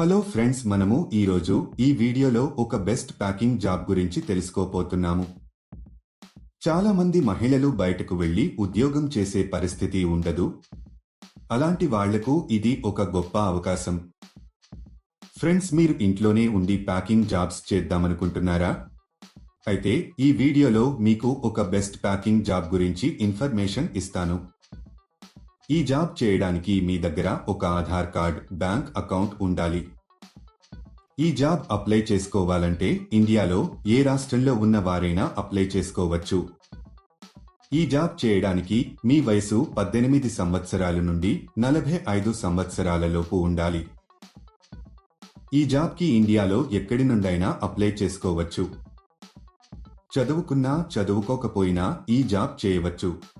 Hello friends మనము ఈరోజు ఈ వీడియోలో ఒక బెస్ట్ ప్యాకింగ్ జాబ్ గురించి తెలుసుకోపోతున్నాము చాలా మంది మహిళలు బయటకు వెళ్ళి ఉద్యోగం చేసే పరిస్థితి ఉండదు. అలాంటి వాళ్ళకు ఇది ఒక గొప్ప అవకాశం. ఫ్రెండ్స్ మీరు ఇంట్లోనే ఉండి ప్యాకింగ్ జాబ్స్ చేద్దామనుకుంటున్నారా? అయితే ఈ వీడియోలో మీకు ఒక బెస్ట్ ప్యాకింగ్ జాబ్ గురించి ఇన్ఫర్మేషన్ ఇస్తాను. ఈ జాబ్ చేయడానికి మీ దగ్గర ఒక ఆధార్ కార్డ్ బ్యాంక్ అకౌంట్ ఉండాలి. ఈ జాబ్ అప్లై చేసుకోవాలంటే ఇండియాలో ఏ రాష్ట్రంలో ఉన్న వారైనా అప్లై చేసుకోవచ్చు. ఈ జాబ్ చేయడానికి మీ వయసు పద్దెనిమిది సంవత్సరాల నుండి నలభై ఐదు సంవత్సరాలలోపు ఉండాలి. ఈ జాబ్కి ఇండియాలో ఎక్కడి నుండైనా అప్లై చేసుకోవచ్చు. చదువుకున్నా చదువుకోకపోయినా ఈ జాబ్ చేయవచ్చు.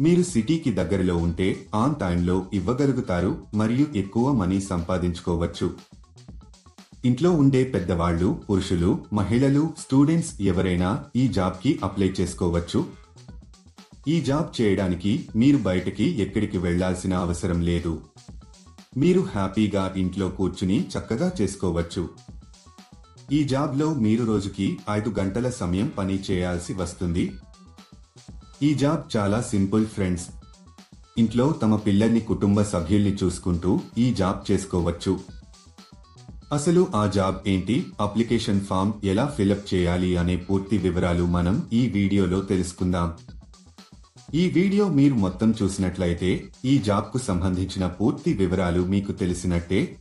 మీరు సిటీకి దగ్గరలో ఉంటే ఆన్ టైంలో ఇవ్వగలుగుతారు మరియు ఎక్కువ మనీ సంపాదించుకోవచ్చు. ఇంట్లో ఉండే పెద్దవాళ్ళు పురుషులు మహిళలు స్టూడెంట్స్ ఎవరైనా ఈ జాబ్కి అప్లై చేసుకోవచ్చు. ఈ జాబ్ చేయడానికి మీరు బయటకి ఎక్కడికి వెళ్ళాల్సిన అవసరం లేదు. మీరు హ్యాపీగా ఇంట్లో కూర్చుని చక్కగా చేసుకోవచ్చు. ఈ జాబ్లో మీరు రోజుకి ఐదు గంటల సమయం పని చేయాల్సి వస్తుంది. ఈ జాబ్ చాలా సింపుల్ ఫ్రెండ్స్. ఇంట్లో తమ పిల్లల్ని కుటుంబ సభ్యుల్ని చూసుకుంటూ ఈ జాబ్ చేసుకోవచ్చు. అసలు ఆ జాబ్ ఏంటి? అప్లికేషన్ ఫామ్ ఎలా ఫిలప్ చేయాలి అనే పూర్తి వివరాలు మనం ఈ వీడియోలో తెలుసుకుందాం. ఈ వీడియో మీరు మొత్తం చూసినట్లయితే ఈ జాబ్కు సంబంధించిన పూర్తి వివరాలు మీకు తెలిసినట్టే.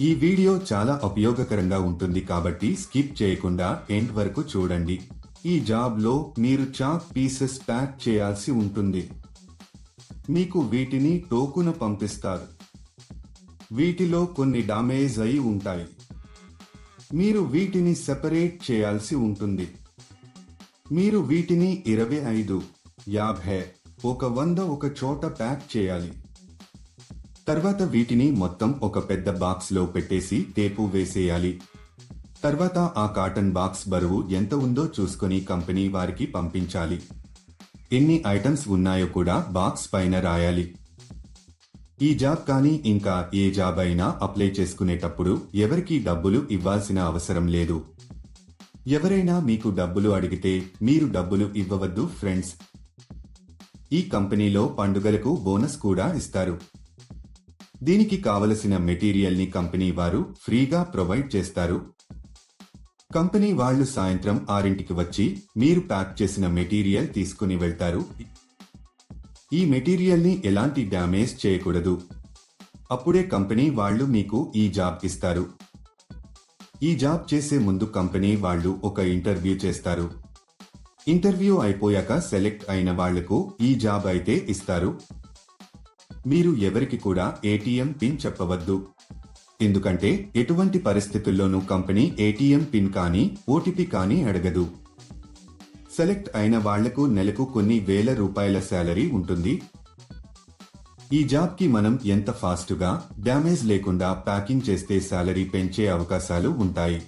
ఈ వీడియో చాలా ఉపయోగకరంగా ఉంటుంది కాబట్టి స్కిప్ చేయకుండా ఎండ్ వరకు చూడండి. ఈ జాబ్లో మీరు చాక్ పీసెస్ ప్యాక్ చేయాల్సి ఉంటుంది. మీకు వీటిని టోకున పంపిస్తారు. వీటిలో కొన్ని డామేజ్ అయి ఉంటాయి. మీరు వీటిని సెపరేట్ చేయాల్సి ఉంటుంది. మీరు వీటిని ఇరవై ఐదు యాభై ఒక వంద ఒక చోట ప్యాక్ చేయాలి. తర్వాత వీటిని మొత్తం ఒక పెద్ద బాక్స్లో పెట్టేసి టేపు వేసేయాలి. తర్వాత ఆ కాటన్ బాక్స్ బరువు ఎంత ఉందో చూసుకొని కంపెనీ వారికి పంపించాలి. ఎన్ని ఐటమ్స్ ఉన్నాయో కూడా బాక్స్ పైన రాయాలి. ఈ జాబ్ కానీ ఇంకా ఏ జాబ్ అయినా అప్లై చేసుకునేటప్పుడు ఎవరికి డబ్బులు ఇవ్వాల్సిన అవసరం లేదు. ఎవరైనా మీకు డబ్బులు అడిగితే మీరు డబ్బులు ఇవ్వవద్దు ఫ్రెండ్స్. ఈ కంపెనీలో పండుగలకు బోనస్ కూడా ఇస్తారు. దీనికి కావలసిన మెటీరియల్ని కంపెనీ వారు ఫ్రీగా ప్రొవైడ్ చేస్తారు. కంపెనీ వాళ్ళు సాయంత్రం ఆరింటికి వచ్చి మీరు ప్యాక్ చేసిన మెటీరియల్ తీసుకుని వెళ్తారు. ఈ మెటీరియల్ని ఎలాంటి డ్యామేజ్ చేయకూడదు. అప్పుడే కంపెనీ వాళ్ళు మీకు ఈ జాబ్ ఇస్తారు. ఈ జాబ్ చేసే ముందు కంపెనీ వాళ్ళు ఒక ఇంటర్వ్యూ చేస్తారు. ఇంటర్వ్యూ అయిపోయాక సెలెక్ట్ అయిన వాళ్ళకు ఈ జాబ్ అయితే ఇస్తారు. మీరు ఎవరికి కూడా ఏటీఎం పిన్ చెప్పవద్దు. ఎందుకంటే ఎటువంటి పరిస్థితుల్లోనూ కంపెనీ ఏటీఎం పిన్ కానీ ఓటీపీ కానీ అడగదు. సెలెక్ట్ అయిన వాళ్ళకు నెలకు కొన్ని వేల రూపాయల శాలరీ ఉంటుంది. ఈ జాబ్కి మనం ఎంత ఫాస్ట్గా డ్యామేజ్ లేకుండా ప్యాకింగ్ చేస్తే శాలరీ పెంచే అవకాశాలు ఉంటాయి.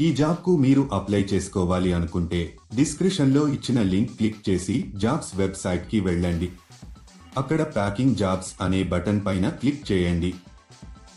ఈ జాబ్కు మీరు అప్లై చేసుకోవాలి అనుకుంటే డిస్క్రిప్షన్లో ఇచ్చిన లింక్ క్లిక్ చేసి జాబ్స్ వెబ్సైట్కి వెళ్ళండి. అక్కడ ప్యాకింగ్ జాబ్స్ అనే బటన్ పైన క్లిక్ చేయండి.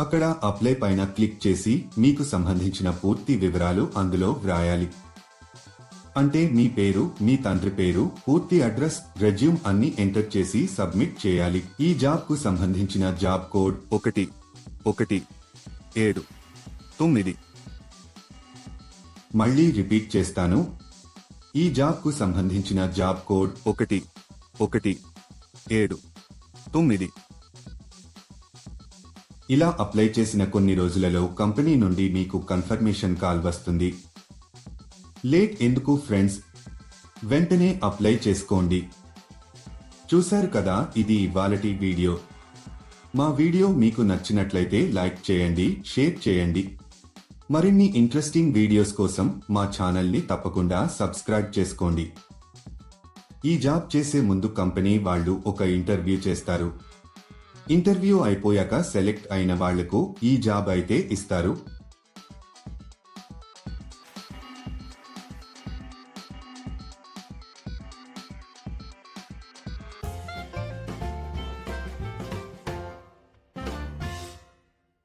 అక్కడ అప్లై పైన క్లిక్ చేసి మీకు సంబంధించిన పూర్తి వివరాలు అందులో వ్రాయాలి. అంటే మీ పేరు మీ తండ్రి పేరు పూర్తి అడ్రస్ రెజ్యూమ్ అన్ని ఎంటర్ చేసి సబ్మిట్ చేయాలి. ఈ జాబ్కు సంబంధించిన జాబ్ కోడ్ ఒకటి ఒకటి ఏడు తొమ్మిది. మళ్ళీ రిపీట్ చేస్తాను. ఈ జాబ్కు సంబంధించిన జాబ్ కోడ్ ఒకటి ఒకటి ఏడు తొమ్మిది. ఇలా అప్లై చేసిన కొన్ని రోజులలో కంపెనీ నుండి మీకు కన్ఫర్మేషన్ కాల్ వస్తుంది. లేట్ ఎందుకు ఫ్రెండ్స్? వెంటనే అప్లై చేసుకోండి. చూశారు కదా ఇది ఇవాళటి వీడియో. మా వీడియో మీకు నచ్చినట్లయితే లైక్ చేయండి షేర్ చేయండి. మరిన్ని ఇంట్రెస్టింగ్ వీడియోస్ కోసం మా ఛానల్ని తప్పకుండా సబ్స్క్రైబ్ చేసుకోండి. ఈ జాబ్ చేసే ముందు కంపెనీ వాళ్ళు ఒక ఇంటర్వ్యూ చేస్తారు. ఇంటర్వ్యూ అయిపోయాక సెలెక్ట్ అయిన వాళ్ళకు ఈ జాబ్ అయితే ఇస్తారు.